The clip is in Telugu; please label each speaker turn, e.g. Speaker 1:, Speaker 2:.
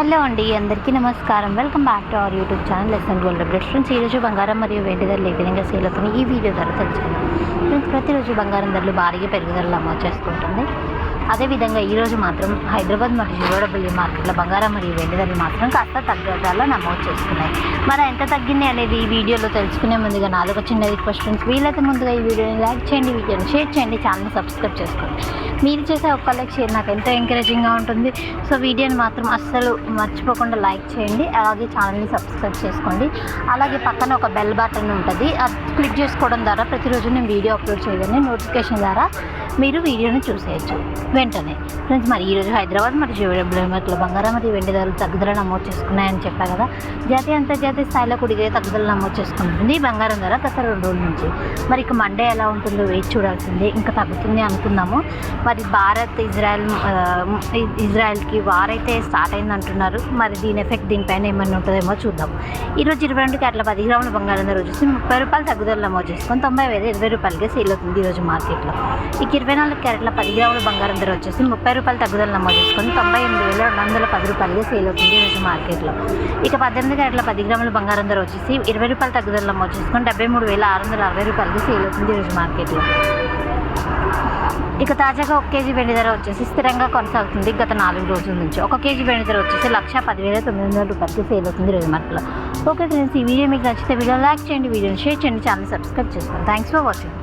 Speaker 1: హలో అండి అందరికీ నమస్కారం. Welcome back to our YouTube channel lesson gold update friends ఈరోజు బంగారం మరియు వెండి ధరలు ఏ విధంగా సేల్ అవుతున్నాయి ఈ వీడియో ద్వారా తెలుసుకుందాం. ప్రతిరోజు బంగారం ధరలు భారీగా పెరుగుదల నమోదు చేసుకుంటుంది అదేవిధంగా ఈరోజు మాత్రం హైదరాబాద్ మరియు జీవోడపల్లి మార్కెట్లో బంగారం మరియు వెండి ధరలు మాత్రం కాస్త తగ్గదాలో నమోదు చేసుకున్నాయి. మరి ఎంత తగ్గింది అనేది ఈ వీడియోలో తెలుసుకునే ముందుగా నాలుగు చిన్న రిక్వెస్ట్ ఫ్రెండ్స్ వీలైతే ముందుగా ఈ వీడియోని లైక్ చేయండి వీడియోని షేర్ చేయండి ఛానల్ని సబ్స్క్రైబ్ చేసుకోండి. మీరు చేసే ఒక్క లైక్ షేర్ నాకు ఎంతో ఎంకరేజింగ్గా ఉంటుంది. సో వీడియోని మాత్రం అస్సలు మర్చిపోకుండా లైక్ చేయండి అలాగే ఛానల్ని సబ్స్క్రైబ్ చేసుకోండి. అలాగే పక్కన ఒక బెల్ బటన్ ఉంటుంది. అది క్లిక్ చేసుకోవడం ద్వారా ప్రతిరోజు నేను వీడియో అప్లోడ్ చేయగానే నోటిఫికేషన్ ద్వారా మీరు వీడియోని చూసేయచ్చు. వెంటనే. ఫ్రెండ్స్ మరి ఈరోజు హైదరాబాద్ మరియు జీవడబ్ల్యూఎంఎట్లో బంగారం మరియు వెండి ధరలు తగ్గుదల నమోదు చేసుకున్నాయని చెప్పా కదా. జాతీయ అంతర్జాతీయ స్థాయిలో కుడిగే తగ్గుదల నమోదు చేసుకుంటుంది. బంగారం ధర గత రెండు రోజుల నుంచి. మరి ఇక మండే ఎలా ఉంటుందో వేచి చూడాల్సిందే. ఇంకా తగ్గుతుంది అనుకుందాము. మరి భారత్ ఇజ్రాయెల్ ఇజ్రాయెల్కి వార్ అయితే స్టార్ట్ అయింది అంటున్నారు. మరి దీని ఎఫెక్ట్ దీనిపైన ఏమైనా ఉంటుందేమో చూద్దాం. ఈరోజు ఇరవై రెండు అట్లా పది గ్రాముల బంగారం ధర వచ్చేసి ముప్పై రూపాయలు తగ్గుదల నమోదు చేసుకొని తొంభై వేల ఇరవై రూపాయలకి సేల్ అవుతుంది ఈరోజు మార్కెట్లో. ఇక ఇరవై నాలుగు క్యారెట్ల పది గ్రాముల బంగారం ధర వచ్చేసి ముప్పై రూపాయలు తగ్గుదల నమోదు చేసుకొని తొంభై ఎనిమిది వేల రెండు వందల పది రూపాయలకి సేల్ అవుతుంది ఈరోజు మార్కెట్లో. ఇక పద్దెనిమిది క్యారెట్ల పది గ్రాముల బంగారం ధర వచ్చేసి ఇరవై రూపాయలు తగ్గుదల నమోదు చేసుకొని డెబ్బై మూడు వేల ఆరు వందల అరవై రూపాయలకి సేల్ అవుతుంది ఈరోజు మార్కెట్లో. ఇక తాజాగా ఒక కేజీ వెండి ధర వచ్చేసి స్థిరంగా కొనసాగుతుంది గత నాలుగు రోజుల నుంచి. ఒక కేజీ వెండి ధర వచ్చేసి లక్ష పదివేల తొమ్మిది వందల రూపాయలకి సేల్ అవుతుంది రోజు మార్కెట్లో. ఓకే ఫ్రెండ్స్ ఈ వీడియో మీకు నచ్చితే వీడియో లైక్ చేయండి వీడియోని షేర్ చేయండి ఛానల్ సబ్స్క్రైబ్ చేసుకోండి. Thanks for watching